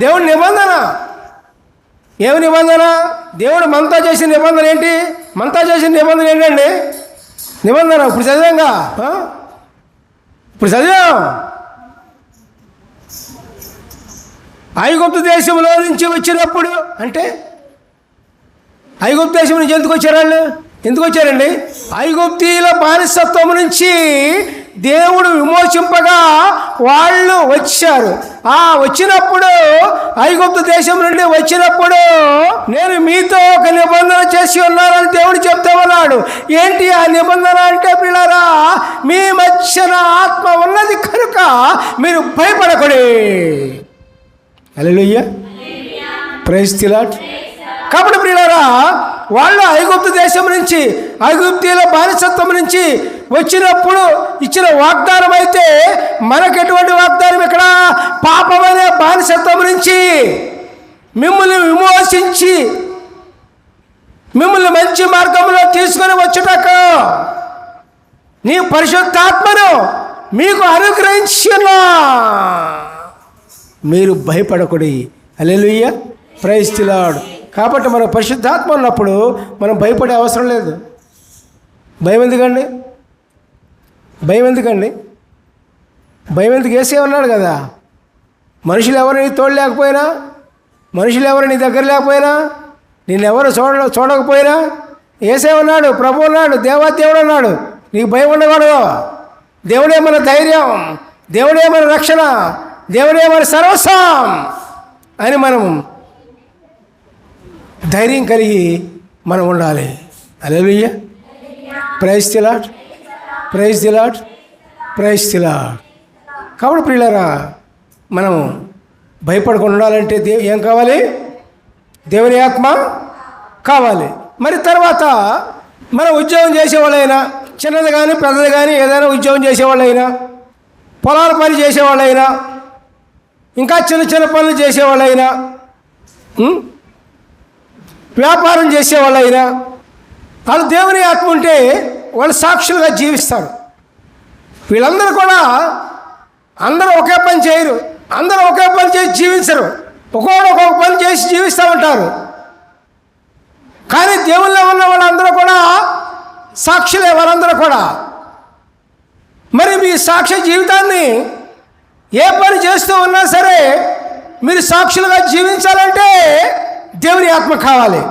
దేవుడి నిబంధన. ఏమి నిబంధన? దేవుడు మనతో చేసిన నిబంధన ఏంటి? మనతో చేసిన నిబంధన ఏంటండి? నిబంధన. ఇప్పుడు చదివాంగా? ఇప్పుడు చదివాం. ఐగుప్తు దేశంలో నుంచి వచ్చినప్పుడు అంటే ఐగుప్తు దేశం నుంచి ఎందుకు వచ్చారు వాళ్ళు? ఎందుకు వచ్చారండి? ఐగుప్తీల బానిసత్వం నుంచి దేవుడు విమోచింపగా వాళ్ళు వచ్చారు. ఆ వచ్చినప్పుడు ఐగుప్తు దేశం నుండి వచ్చినప్పుడు నేను మీతో ఒక నిబంధన చేసి ఉన్నానని దేవుడు చెప్తా ఉన్నాడు. ఏంటి ఆ నిబంధన అంటే పిల్లరా మీ మధ్యన ఆత్మ ఉన్నది కనుక మీరు భయపడకూడే. అలెలుయ్య ప్రైజ్ తిలాట్ కాబట్టి ప్రియులారా వాళ్ళు ఐగుప్తు దేశం నుంచి ఐగుప్తీల బానిసత్వం నుంచి వచ్చినప్పుడు ఇచ్చిన వాగ్దానం అయితే మనకు ఎటువంటి వాగ్దానం ఇక్కడ పాపమనే బానిసత్వం నుంచి. మిమ్మల్ని విమోచించి మిమ్మల్ని మంచి మార్గంలో తీసుకొని వచ్చుటకు నీ పరిశుద్ధాత్మను మీకు అనుగ్రహించిన. మీరు భయపడకుడి. అలెలుయ్య ప్రైస్తిలాడు కాబట్టి మనం పరిశుద్ధాత్మ ఉన్నప్పుడు మనం భయపడే అవసరం లేదు. భయం ఎందుకండి? భయం ఎందుకండి? భయం ఎందుకు? వేసే ఉన్నాడు కదా మనుషులు ఎవరు నీ తోడు లేకపోయినా మనుషులు ఎవరు నీ దగ్గర లేకపోయినా నిన్నెవరు చూడ చూడకపోయినా ఏసే ఉన్నాడు ప్రభు ఉన్నాడు దేవాదేవుడు ఉన్నాడు నీకు భయం ఉండకూడదు. దేవుడే మన ధైర్యం దేవుడే మన రక్షణ దేవుడే మన సర్వస్వం అని మనం ధైర్యం కలిగి మనం ఉండాలి. అలెలుయ్య ప్రైజ్ తిలాట్ ప్రైజ్ తిలాట్ ప్రైజ్ తిలాట్ కాబట్టి ప్రియులారా మనం భయపడకుండా ఉండాలంటే దే ఏం కావాలి? దేవుని ఆత్మ కావాలి. మరి తర్వాత మనం ఉద్యోగం చేసేవాళ్ళైనా చిన్నది కానీ పెద్దది కానీ ఏదైనా ఉద్యోగం చేసేవాళ్ళైనా పొలాల పని చేసేవాళ్ళైనా ఇంకా చిన్న చిన్న పనులు చేసేవాళ్ళైనా వ్యాపారం వ్యాపారం చేసేవాళ్ళైనా వాళ్ళు దేవుని ఆత్మ ఉంటే వాళ్ళు సాక్షులుగా జీవిస్తారు. వీళ్ళందరూ కూడా అందరూ ఒకే పని చేయరు. అందరూ ఒకే పని చేసి జీవించరు. ఒక్కొక్కడు ఒక్కొక్క పని చేసి జీవిస్తూ ఉంటారు. కానీ దేవుల్లో ఉన్న వాళ్ళందరూ కూడా సాక్షులే వాళ్ళందరూ కూడా. మరి మీ సాక్ష్య జీవితాన్ని ఏ పని చేస్తూ ఉన్నా సరే మీరు సాక్షులుగా జీవించాలంటే దేవుని ఆత్మ కావాలి.